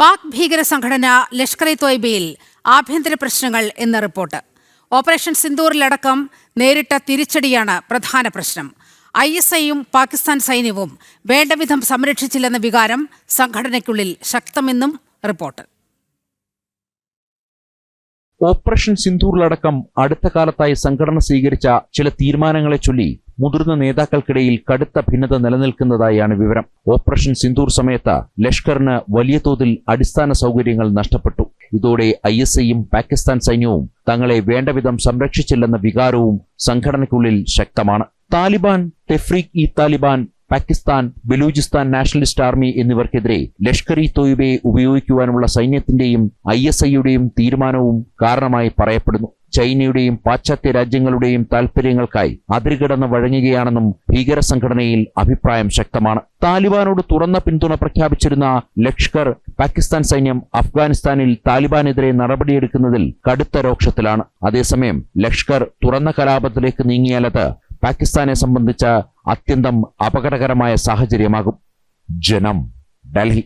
പാക് ഭീകര സംഘടന ലഷ്കർ ഇ തോയ്ബയിൽ ആഭ്യന്തര പ്രശ്നങ്ങൾ എന്ന റിപ്പോർട്ട്. ഓപ്പറേഷൻ സിന്ദൂറിലടക്കം നേരിട്ട തിരിച്ചടിയാണ് പ്രധാന പ്രശ്നം. ഐ എസ് ഐയും പാകിസ്ഥാൻ സൈന്യവും വേണ്ടവിധം സംരക്ഷിച്ചില്ലെന്ന വികാരം സംഘടനയ്ക്കുള്ളിൽ ശക്തമെന്നും റിപ്പോർട്ട്. ഓപ്പറേഷൻ സിന്ദൂറിലടക്കം അടുത്ത കാലത്തായി സംഘടന സ്വീകരിച്ച ചില തീരുമാനങ്ങളെ ചൊല്ലി മുതിർന്ന നേതാക്കൾക്കിടയിൽ കടുത്ത ഭിന്നത നിലനിൽക്കുന്നതായാണ് വിവരം. ഓപ്പറേഷൻ സിന്ദൂർ സമയത്ത് ലഷ്കറിന് വലിയ തോതിൽ അടിസ്ഥാന സൗകര്യങ്ങൾ നഷ്ടപ്പെട്ടു. ഇതോടെ ഐ എസ് ഐയും പാകിസ്ഥാൻ സൈന്യവും തങ്ങളെ വേണ്ടവിധം സംരക്ഷിച്ചില്ലെന്ന വികാരവും സംഘടനയ്ക്കുള്ളിൽ ശക്തമാണ്. താലിബാൻ തെഫ്രീഖ് ഇ താലിബാൻ പാകിസ്ഥാൻ ബലൂചിസ്ഥാൻ നാഷണലിസ്റ്റ് ആർമി എന്നിവർക്കെതിരെ ലഷ്കർ ഇ തോയിബയെ ഉപയോഗിക്കുവാനുള്ള സൈന്യത്തിന്റെയും ഐ എസ് ഐയുടെയും തീരുമാനവും കാരണമായി പറയപ്പെടുന്നു. ചൈനയുടെയും പാശ്ചാത്യ രാജ്യങ്ങളുടെയും താൽപര്യങ്ങൾക്കായി അതിരുകിടന്ന് വഴങ്ങുകയാണെന്നും ഭീകര സംഘടനയിൽ അഭിപ്രായം ശക്തമാണ്. താലിബാനോട് തുറന്ന പിന്തുണ പ്രഖ്യാപിച്ചിരുന്ന ലഷ്കർ പാകിസ്ഥാൻ സൈന്യം അഫ്ഗാനിസ്ഥാനിൽ താലിബാനെതിരെ നടപടിയെടുക്കുന്നതിൽ കടുത്ത രോക്ഷത്തിലാണ്. അതേസമയം ലഷ്കർ തുറന്ന കലാപത്തിലേക്ക് നീങ്ങിയാലത് പാകിസ്ഥാനെ സംബന്ധിച്ച അത്യന്തം അപകടകരമായ സാഹചര്യമാകും. ജനം ഡൽഹി.